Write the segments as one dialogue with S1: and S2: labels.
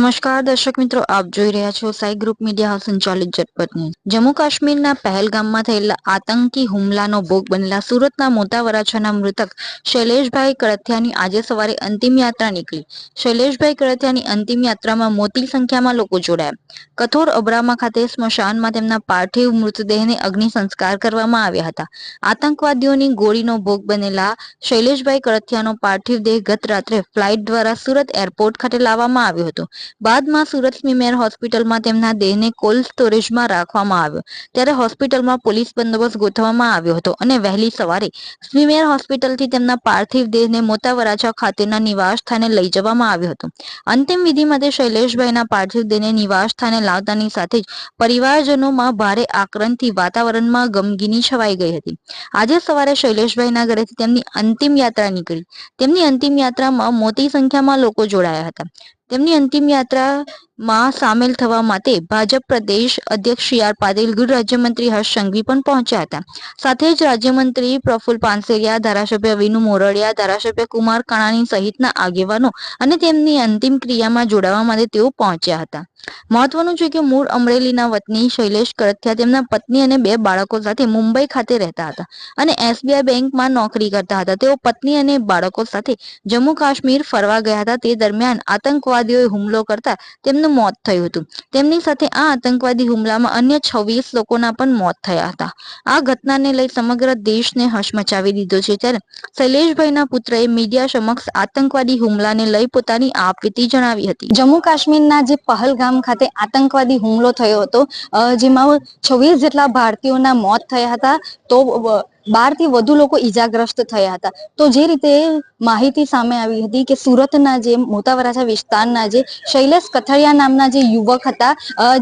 S1: નમસ્કાર, દર્શક મિત્રો, આપ જોઈ રહ્યા છો સાઈ ગ્રુપ મીડિયા હાઉસ સંચાલિત ઝટપટ ન્યૂઝ. જમ્મુ કાશ્મીરના પહેલગામમાં થયેલા આતંકી હુમલાનો ભોગ બનેલા સુરતના મોટા વરાછાના મૃતક શૈલેષભાઈ કળથિયાની આજે સવારે અંતિમ યાત્રા નીકળી. શૈલેષભાઈ કળથિયાની અંતિમ યાત્રામાં મોટી સંખ્યામાં લોકો જોડાયા. કથોર અબ્રામા ખાતે સ્મશાનમાં તેમના પાર્થિવ મૃતદેહને અગ્નિ સંસ્કાર કરવામાં આવ્યા હતા. આતંકવાદીઓની ગોળીનો ભોગ બનેલા શૈલેષભાઈ કળથિયાનો પાર્થિવ દેહ ગત રાત્રે ફ્લાઇટ દ્વારા સુરત એરપોર્ટ ખાતે લાવવામાં આવ્યો હતો. બાદમાં સુરત સ્મીમેર હોસ્પિટલમાં તેમના દેહને કોલ્ડ સ્ટોરેજમાં રાખવામાં આવ્યો. ત્યારે હોસ્પિટલમાં પોલીસ બંદોબસ્ત ગોઠવવામાં આવ્યો હતો અને વહેલી સવારે સ્વીમેર હોસ્પિટલથી તેમના પાર્થિવ દેહને મોટા ખાતેના નિવાસ સ્થાને લઈ જવામાં આવ્યો હતો. અંતિમ વિધિ માટે શૈલેષભાઈના પાર્થિવ દેહને નિવાસ સ્થાને લાવતાની સાથે જ પરિવારજનોમાં ભારે આક્રંદથી વાતાવરણમાં ગમગીની છવાઈ ગઈ હતી. આજે સવારે શૈલેષભાઈના ઘરેથી તેમની અંતિમ યાત્રા નીકળી. તેમની અંતિમ યાત્રામાં મોટી સંખ્યામાં લોકો જોડાયા હતા. તેમની અંતિમ યાત્રામાં સામેલ થવા માટે ભાજપ પ્રદેશ અધ્યક્ષ સી આર પાટીલ, ગૃહ રાજ્યમંત્રી હર્ષ સંઘવી પણ પહોંચ્યા હતા. સાથે જ રાજ્યમંત્રી પ્રફુલ પાનસેરિયા, ધારાસભ્ય વિનુ મોરડિયા, ધારાસભ્ય કુમાર કાણાણી સહિતના આગેવાનો અને તેમની અંતિમ ક્રિયામાં જોડાવા માટે તેઓ પહોંચ્યા હતા. મહત્વનું છે કે મૂળ અમરેલીના વતની શૈલેષ કરથિયા તેમના પત્ની અને બે બાળકો સાથે મુંબઈ ખાતે રહેતા હતા અને એસબીઆઈ બેંકમાં નોકરી કરતા હતા. તેઓ પત્ની અને બાળકો સાથે જમ્મુ કાશ્મીર ફરવા ગયા હતા. તે દરમિયાન આતંકવાદીઓએ હુમલો કરતા તેમનું મોત થયું હતું. તેમની સાથે આ આતંકવાદી હુમલામાં અન્ય છવ્વીસ લોકોના પણ મોત થયા હતા. આ ઘટનાને લઈ સમગ્ર દેશને હચમચાવી દીધો છે. ત્યારે શૈલેષભાઈના પુત્રએ મીડિયા સમક્ષ આતંકવાદી હુમલાને લઈ પોતાની આપવીતી જણાવી હતી. જમ્મુ કાશ્મીરના જે પહલગામ ખાતે આતંકવાદી હુમલો થયો હતો. જેમાં છવ્વીસ જેટલા ભારતીયોના મોત થયા હતા. તો બારથી વધુ લોકો ઈજાગ્રસ્ત થયા હતા. તો જે રીતે માહિતી સામે આવી હતી કે સુરતના જે મોટા વરાછા વિસ્તારના જે શૈલેષ કથળિયા નામના જે યુવક હતા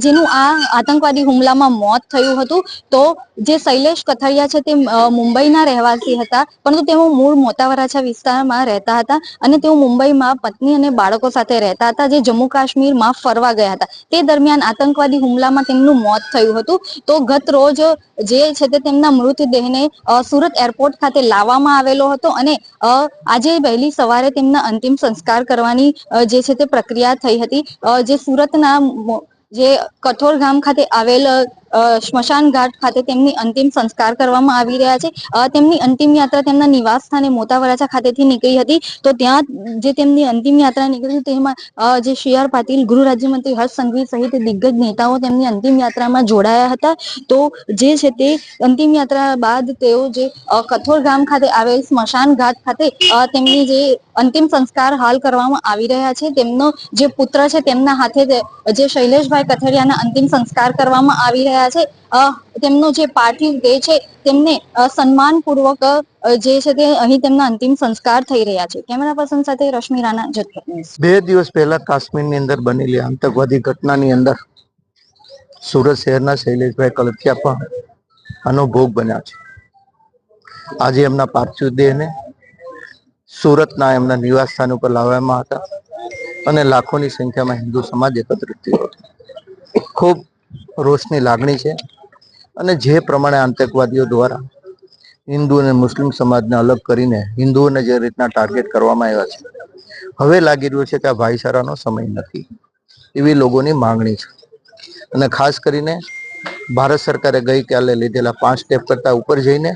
S1: જેનું આ આતંકવાદી હુમલામાં મોત થયું હતું, તો જે શૈલેષ કથળિયા છે તે મુંબઈના રહેવાસી હતા, પરંતુ તેઓ મૂળ મોટા વિસ્તારમાં રહેતા હતા અને તેઓ મુંબઈમાં પત્ની અને બાળકો સાથે રહેતા હતા, જે જમ્મુ કાશ્મીરમાં ફરવા ગયા હતા. તે દરમિયાન આતંકવાદી હુમલામાં તેમનું મોત થયું હતું. તો ગત રોજ જે છે તે તેમના મૃતદેહને સુરત એરપોર્ટ ખાતે લાવવામાં આવેલો હતો અને આજે વહેલી સવારે તેમના અંતિમ સંસ્કાર કરવાની જે છે તે પ્રક્રિયા થઈ હતી. જે સુરતના જે કઠોર ગામ ખાતે આવેલ સ્મશાન ઘાટ ખાતે તેમની અંતિમ સંસ્કાર કરવામાં આવી રહ્યા છે. તેમની અંતિમ યાત્રા તેમના નિવાસ સ્થાને મોટા વરાછા ખાતેથી નીકળી હતી. તો ત્યાં જે તેમની અંતિમ યાત્રા નીકળી હતી, તેમાં જે શ્રી આર પાટીલ, ગૃહ રાજ્યમંત્રી હર્ષ સંઘવી સહિત દિગ્ગજ નેતાઓ તેમની અંતિમ યાત્રામાં જોડાયા હતા. તો જે છે તે અંતિમ યાત્રા બાદ તેઓ જે કઠોર ગામ ખાતે આવેલ સ્મશાન ઘાટ ખાતે તેમની જે અંતિમ સંસ્કાર હાલ કરવામાં આવી રહ્યા છે. તેમનો જે પુત્ર છે, તેમના હાથે જે શૈલેષભાઈ કથેરિયાના અંતિમ સંસ્કાર કરવામાં આવી રહ્યા છે. તેમનો જે પાર્થિવ દેહ છે, તેમને સન્માનપૂર્વક જે છે તે અહીં તેમના અંતિમ સંસ્કાર થઈ રહ્યા છે. કેમેરા પર્સન સાથે રશ્મિ રાણા જથ્થર
S2: બે દિવસ પહેલા કાશ્મીરની અંદર બનેલી આતંકવાદી ઘટનાની અંદર સુરત શહેરના શૈલેષભાઈ કલથિયા પણ આનો ભોગ બન્યા છે. આજે એમના પાર્થિવ દેહને સુરતના એમના નિવાસ સ્થાન ઉપર લાવવામાં હતા અને લાખોની સંખ્યામાં હિન્દુ સમાજ એકત્રિત થયો હતો. ખૂબ રોષની લાગણી છે અને જે પ્રમાણે આતંકવાદીઓ દ્વારા હિન્દુ અને મુસ્લિમ સમાજને અલગ કરીને હિન્દુઓને જે રીતના ટાર્ગેટ કરવામાં આવ્યા છે, હવે લાગી રહ્યું છે કે આ ભાઈચારાનો સમય નથી એવી લોકોની માંગણી છે. અને ખાસ કરીને ભારત સરકારે ગઈકાલે લીધેલા પાંચ સ્ટેપ કરતાં ઉપર જઈને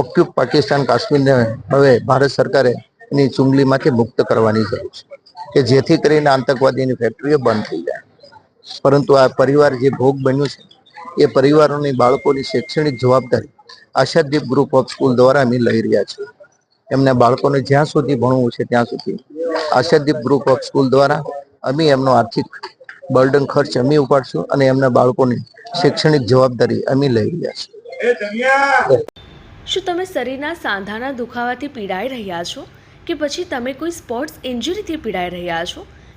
S2: ઓક્યુપ પાકિસ્તાન કાશ્મીરને હવે ભારત સરકારે એની ચુંગલીમાંથી મુક્ત કરવાની જરૂર છે, કે જેથી કરીને આતંકવાદીની ફેક્ટરીઓ બંધ થઈ જાય. પરંતુ આ પરિવાર જે ભોગ બન્યું છે એ પરિવારોની બાળકોની શૈક્ષણિક જવાબદારી આશાદીપ ગ્રુપ ઓફ સ્કૂલ દ્વારા અમે લઈ રહ્યા છીએ. એમને બાળકોને જ્યાં સુધી ભણવું છે ત્યાં સુધી આશાદીપ ગ્રુપ ઓફ સ્કૂલ દ્વારા અમે એમનો આર્થિક બર્ડન ખર્ચ અમે ઉપાડશું અને એમના બાળકોની શૈક્ષણિક જવાબદારી અમે લઈ રહ્યા છીએ.
S3: શું તમે શરીરના સાંધાના દુખાવાથી પીડાઈ રહ્યા છો? કે પછી તમે કોઈ સ્પોર્ટ્સ ઇન્જરીથી પીડાઈ રહ્યા છો?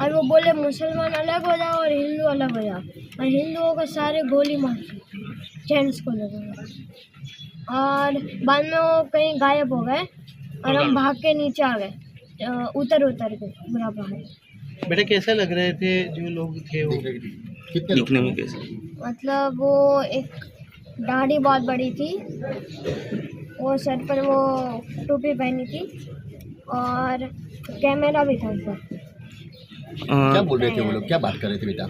S4: और वो बोले मुसलमान अलग हो जाओ और हिंदू अलग हो जाओ। और हिंदुओं को सारे गोली मार जेंट्स को लगे और बाद में वो कहीं गायब हो गए और हम भाग के नीचे आ गए उतर उतर के बुरा पहाड़
S5: बेटा कैसे लग रहे थे जो लोग थे वो? कितने
S6: दिखने में कैसे?
S4: मतलब वो एक दाढ़ी बहुत बड़ी थी वो सर पर वो टोपी पहनी थी और कैमरा भी था सर
S5: क्या बोल रहे थे वो लोग? क्या बात कर रहे थे बेटा?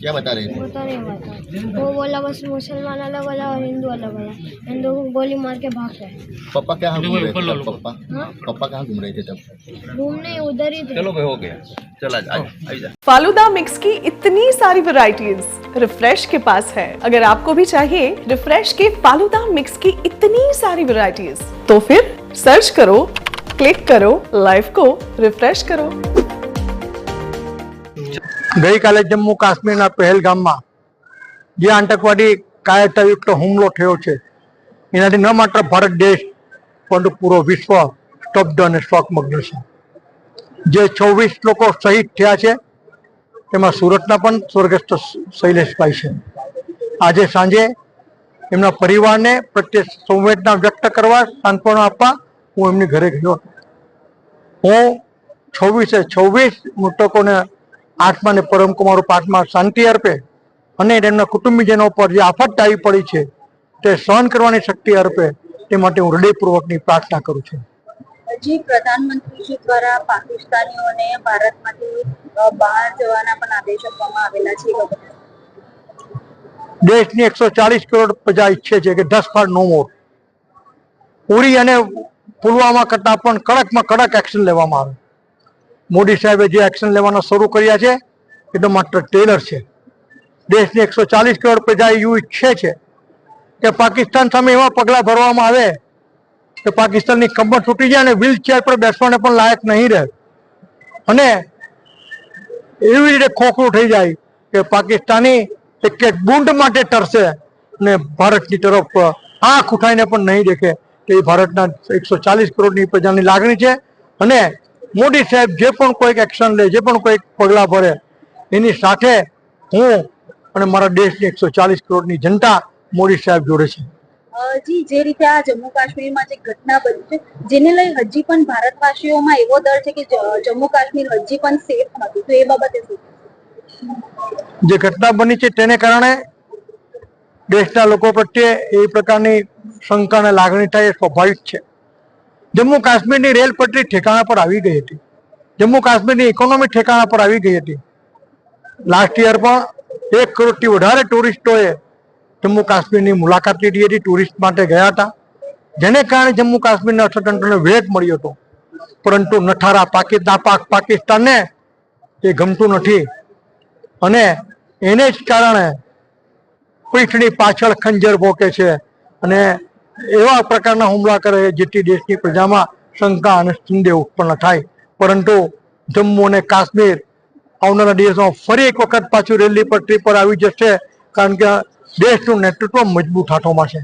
S5: क्या बता रहे थे?
S4: वो नहीं पता वो बोला बस मुसलमान अलग वाला और हिंदू अलग वाला। हिंदू को गोली मार के भाग गए।
S5: पापा क्या घूम रहे थे पापा?
S4: हाँ?
S5: पापा कहाँ घूम रहे थे तब?
S4: घूमने उधर ही
S6: चलो हो गया।
S7: फालूदा मिक्स की इतनी सारी वैरायटीज रिफ्रेश के पास है। अगर आपको भी चाहिए रिफ्रेश के फालूदा मिक्स की इतनी सारी वैरायटीज तो फिर सर्च करो क्लिक करो लाइफ को रिफ्रेश करो।
S8: ગઈકાલે જમ્મુ કાશ્મીરના પહેલગામમાં જે આતંકવાદી કાયરતાયુક્ત હુમલો થયો છે, એનાથી ન માત્ર ભારત દેશ, પરંતુ પૂરો વિશ્વ સ્તબ્ધ અને શોકમગ્ન છે. જે છવ્વીસ લોકો શહીદ થયા છે, તેમાં સુરતના પણ સ્વર્ગસ્થ શૈલેષભાઈ છે. આજે સાંજે એમના પરિવારને પ્રત્યે સંવેદના વ્યક્ત કરવા સાંત્વના આપવા હું એમની ઘરે ગયો હું છવ્વીસે છવ્વીસ મૃતકોને આત્મા ને પરમ કુમારો પાઠમાં શાંતિ અર્પે અને તેમના કુટુંબીજનો પર જે આફત આવી પડી છે તે સહન કરવાની શક્તિ અર્પે તે માટે હું હૃદયપૂર્વકની પ્રાર્થના કરું છું.
S1: હજી પ્રધાનમંત્રીજી દ્વારા પાકિસ્તાનીઓને ભારતમાંથી બહાર જવાના પણ આદેશ આપવામાં આવેલા છે
S8: દેશની એકસો ચાલીસ કરોડ પ્રજા ઈચ્છે છે કે દસ ફાર નો મોર. ઉરી અને પુલવામા કરતા પણ કડકમાં કડક એક્શન લેવામાં આવે. મોદી સાહેબે જે એક્શન લેવાના શરૂ કર્યા છે, એ તો માત્ર ટેલર છે. દેશની એકસો ચાલીસ કરોડ પ્રજા એવું ઈચ્છે છે કે પાકિસ્તાન સામે એવા પગલાં ભરવામાં આવે કે પાકિસ્તાનની કમર તૂટી જાય અને વ્હીલચેર પર બેસવાને પણ લાયક નહીં રહે. અને એવી રીતે ખોખરું થઈ જાય કે પાકિસ્તાની એક એક બુંડ માટે તરસે ને ભારતની તરફ આંખ ઉઠાઈને પણ નહીં દેખે. તે ભારતના એકસો ચાલીસ કરોડની પ્રજાની લાગણી છે અને મોદી સાહેબ જે પણ કોઈક એક્શન લે જે પણ કોઈક પગલાં ભરે એની સાથે હું અને મારા દેશની એકસો ચાલીસ કરોડની જનતા મોદી સાહેબ જોડે છે.
S1: જી જે રીતે આ જમ્મુ કાશ્મીરમાં જે ઘટના બની છે જેને લઈ હજી પણ ભારતવાસીઓમાં એવો ડર છે કે જમ્મુ કાશ્મીર હજી પણ સેફ નથી. તો એ બાબતે શું
S8: જે ઘટના બની છે તેને કારણે દેશના લોકો પ્રત્યે એ પ્રકારની શંકા અને લાગણી થાય એ સ્વાભાવિક છે. જમ્મુ કાશ્મીરની રેલ પટરી ઠેકાણા પર આવી ગઈ હતી. જમ્મુ કાશ્મીરની ઇકોનોમી ઠેકાણા પર આવી ગઈ હતી. લાસ્ટ યર પણ એક કરોડથી વધારે ટુરિસ્ટોએ જમ્મુ કાશ્મીરની મુલાકાત લીધી હતી, ટુરિસ્ટ માટે ગયા હતા. જેને કારણે જમ્મુ કાશ્મીરના અર્થતંત્રને વેગ મળ્યો હતો. પરંતુ નઠારા પાકિસ્તાન પાક પાકિસ્તાનને એ ગમતું નથી. અને એને જ કારણે પીઠની પાછળ ખંજર ભોકે છે. અને એવા પ્રકારના હુમલા કરે જેથી દેશની પ્રજામાં શંકા અને સંદેહ ઉત્પન્ન થાય. પરંતુ જમ્મુ અને કાશ્મીર આવનારા દિવસમાં ફરી એક વખત પાછું રેલી પટરી પર આવી જશે, કારણ કે દેશનું નેતૃત્વ મજબૂત હાથોમાં છે.